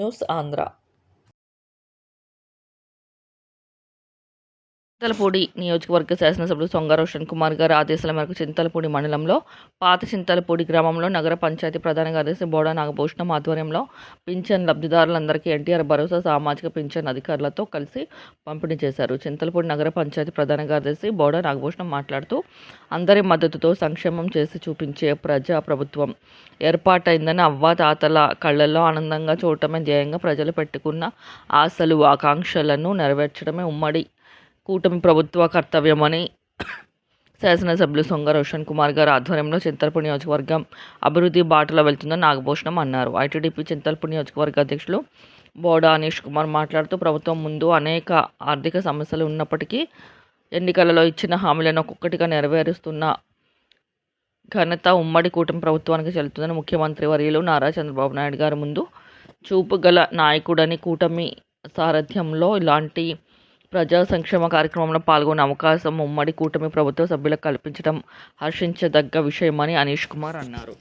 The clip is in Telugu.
న్యూస్ ఆంధ్ర చింతలపూడి నియోజకవర్గ శాసనసభ్యులు సొంగ రోషన్ కుమార్ గారి ఆదేశాల మేరకు చింతలపూడి మండలంలో పాత చింతలపూడి గ్రామంలో నగర పంచాయతీ ప్రధాన కార్యదర్శి బోడా నాగభూషణం ఆధ్వర్యంలో పింఛన్ లబ్ధిదారులందరికీ ఎన్టీఆర్ భరోసా సామాజిక పింఛన్ అధికారులతో కలిసి పంపిణీ చేశారు. చింతలపూడి నగర పంచాయతీ ప్రధాన కార్యదర్శి బోడా నాగభూషణం మాట్లాడుతూ అందరి మద్దతుతో సంక్షేమం చేసి చూపించే ప్రజా ప్రభుత్వం ఏర్పాటైందని అవ్వ తాతల కళ్ళల్లో ఆనందంగా చూడటమే ధ్యేయంగా ప్రజలు పెట్టుకున్న ఆశలు ఆకాంక్షలను నెరవేర్చడమే ఉమ్మడి కూటమి ప్రభుత్వ కర్తవ్యమని శాసనసభ్యులు సొంగ రోషన్ కుమార్ గారు ఆధ్వర్యంలో చింతల్పూడి నియోజకవర్గం అభివృద్ధి బాటలో వెళ్తుందని నాగభూషణం అన్నారు. ఐటీడీపీ చింతల్పూడి నియోజకవర్గ అధ్యక్షులు బోడా అనీష్ కుమార్ మాట్లాడుతూ ప్రభుత్వం ముందు అనేక ఆర్థిక సమస్యలు ఉన్నప్పటికీ ఎన్నికలలో ఇచ్చిన హామీలను ఒక్కొక్కటిగా నెరవేరుస్తున్న ఘనత ఉమ్మడి కూటమి ప్రభుత్వానికి చెల్లుతుందని ముఖ్యమంత్రి వర్యులు నారా చంద్రబాబు నాయుడు గారి ముందు చూపు గల నాయకుడని కూటమి సారథ్యంలో ఇలాంటి ప్రజా సంక్షేమ కార్యక్రమంలో పాల్గొనే అవకాశం ఉమ్మడి కూటమి ప్రభుత్వ సభ్యులకు కల్పించడం హర్షించదగ్గ విషయమని అనీష్ కుమార్ అన్నారు.